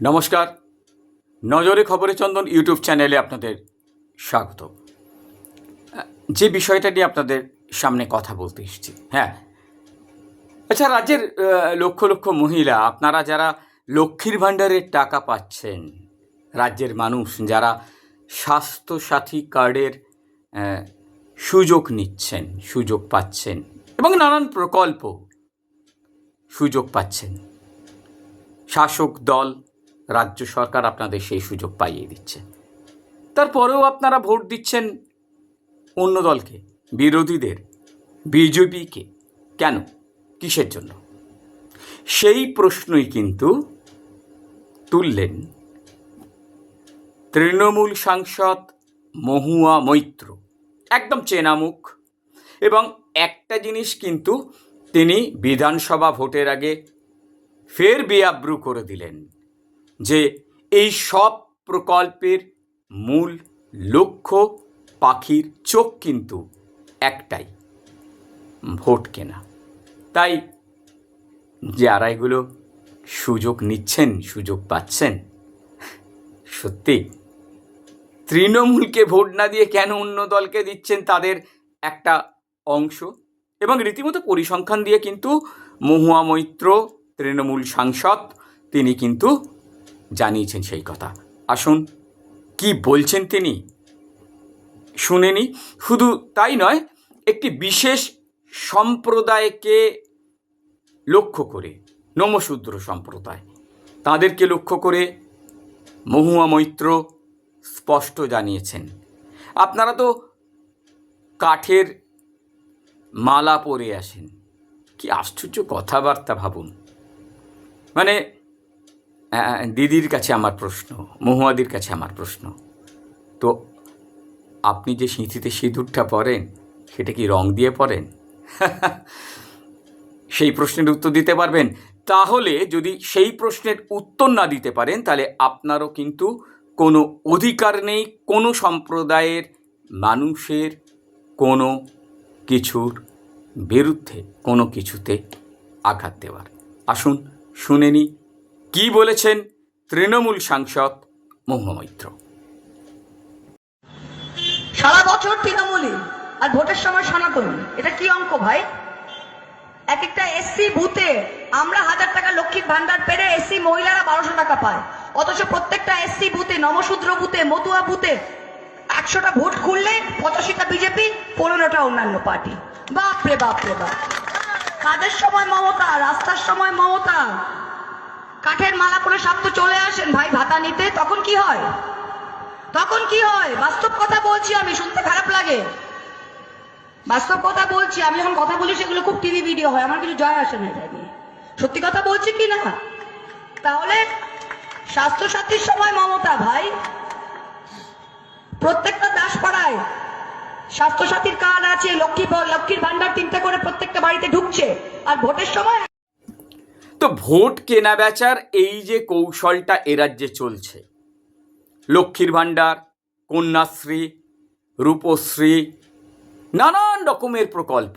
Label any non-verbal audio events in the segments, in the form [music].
নমস্কার। নজরে খবরে চন্দন ইউটিউব চ্যানেলে আপনাদের স্বাগত। যে বিষয়টা নিয়ে আপনাদের সামনে কথা বলতে এসেছি হ্যাঁ। আচ্ছা রাজ্যের লক্ষ লক্ষ মহিলা, আপনারা যারা লক্ষ্মীর ভাণ্ডারের টাকা পাচ্ছেন, রাজ্যের মানুষ, যারা স্বাস্থ্যসাথী কার্ডের সুযোগ নিচ্ছেন, সুযোগ পাচ্ছেন, এবং নানান প্রকল্প সুযোগ পাচ্ছেন। শাসক দল রাজ্য সরকার আপনাদের সেই সুযোগ পাইয়ে দিচ্ছে। তারপরেও আপনারা ভোট দিচ্ছেন অন্য দলকে, বিরোধীদের, বিজেপিকে। কেন? কিসের জন্য? সেই প্রশ্নই কিন্তু তুললেন তৃণমূল সাংসদ মহুয়া মৈত্র। একদম চেনামুখ। এবং একটা জিনিস কিন্তু তিনি বিধানসভা ভোটের আগে ফের বেআব্রু করে দিলেন। যে এই সব প্রকল্পের মূল লক্ষ্য পাখির চোখ কিন্তু একটাই, ভোট কেনা। তাই যারা এগুলো সুযোগ নিচ্ছেন, সুযোগ পাচ্ছেন, সত্যি তৃণমূলকে ভোট না দিয়ে কেন অন্য দলকে দিচ্ছেন তাদের একটা অংশ? এবং রীতিমতো পরিসংখ্যান দিয়ে কিন্তু মহুয়া মৈত্র, তৃণমূল সাংসদ, তিনি কিন্তু জানিয়েছেন সেই কথা। আসুন, কি বলছেন তিনি? শুনেনি শুধু তাই নয়, একটি বিশেষ সম্প্রদায়কে লক্ষ্য করে নমশূদ্র সম্প্রদায়, তাদেরকে লক্ষ্য করে মহুয়া মৈত্র স্পষ্ট জানিয়েছেন। আপনারা তো কাঠের মালা পরে আসেন। কি আশ্চর্য কথাবার্তা ভাবুন। মানে দিদির কাছে আমার প্রশ্ন, মহুয়াদির কাছে আমার প্রশ্ন। তো আপনি যে সিঁথিতে সিঁদুরটা পরেন, সেটা কি রং দিয়ে পরেন? [laughs] সেই প্রশ্নের উত্তর দিতে পারবেন। তাহলে যদি সেই প্রশ্নের উত্তর না দিতে পারেন, তাহলে আপনারও কিন্তু কোনো অধিকার নেই, কোনো সম্প্রদায়ের মানুষের কোনো কিছুর বিরুদ্ধে কোনো কিছুতে আঘাত দেওয়ার। আসুন শুনে নি কী বলেছেন তৃণমূল সাংসদ মহুমৈত্র সারা বছর তৃণমূলী আর ভোটের সময় সনাতন। এটা কি অঙ্ক ভাই? এক একটা এসসি বুথে আমরা হাজার টাকা লক্ষ্মীর ভান্ডার পেরে এসসি মহিলারা বারোশো টাকা পায়। অথচ প্রত্যেকটা এসসি বুথে, নমশূদ্র বুথে, মতুয়া বুথে একশোটা ভোট খুললে পঁচাশিটা বিজেপি, পনেরোটা অন্যান্য পার্টি। বাপরে বাপরে বাপ। কাজের সময় মমতা, রাস্তার সময় মমতা। কাঠের মালা সব তো চলে আসেন। ভাই, ভাতা নিতে? তখন কি হয়? তখন কি হয়? বাস্তব কথা বলছি আমি, শুনতে খারাপ লাগে। বাস্তব কথা বলছি, আমি যখন কথা বলি সেগুলো খুব টিভি ভিডিও হয়, আমার কিছু জয় আসে না সত্যি কথা বলছি কি না? তাহলে স্বাস্থ্যসাথীর সময় মমতা ভাই, প্রত্যেকটা দাসপাড়ায় স্বাস্থ্যসাথীর কার্ড আছে, লক্ষ্মী লক্ষ্মীর ভান্ডার তিনটে করে প্রত্যেকটা বাড়িতে ঢুকছে। আর ভোটের সময় তো ভোট কেনা বেচার এই যে কৌশলটা এ রাজ্যে চলছে। লক্ষ্মীর ভাণ্ডার, কন্যাশ্রী, রূপশ্রী, নানান রকমের প্রকল্প,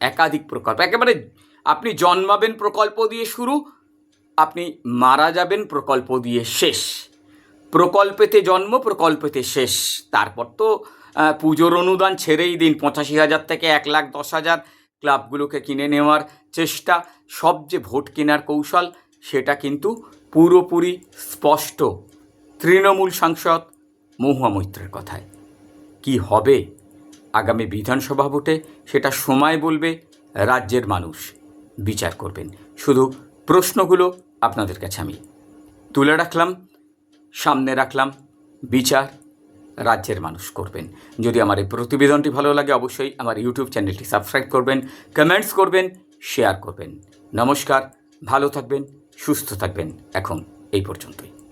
একাধিক প্রকল্প। একেবারে আপনি জন্মাবেন প্রকল্প দিয়ে শুরু, আপনি মারা যাবেন প্রকল্প দিয়ে শেষ। প্রকল্পেতে জন্ম, প্রকল্পেতে শেষ। তারপর তো পুজোর অনুদান ছেড়েই দিন, পঁচাশি হাজার থেকে এক লাখ দশ হাজার। ক্লাবগুলোকে কিনে নেওয়ার চেষ্টা। সব যে ভোট কেনার কৌশল সেটা কিন্তু পুরোপুরি স্পষ্ট। তৃণমূল সাংসদ মহুয়া মৈত্রের কথায়। কি হবে? আগামী বিধানসভা ভোটে সেটা সময় বলবে রাজ্যের মানুষ। বিচার করবেন। শুধু প্রশ্নগুলো আপনাদের কাছে আমি তুলে রাখলাম, সামনে রাখলাম। বিচার রাজ্যের মানুষ করবেন। যদি আমার এই প্রতিবেদনটি ভালো লাগে, অবশ্যই আমার ইউটিউব চ্যানেলটি সাবস্ক্রাইব করবেন, কমেন্টস করবেন, শেয়ার করবেন। নমস্কার, ভালো থাকবেন, সুস্থ থাকবেন, এখন এই পর্যন্তই।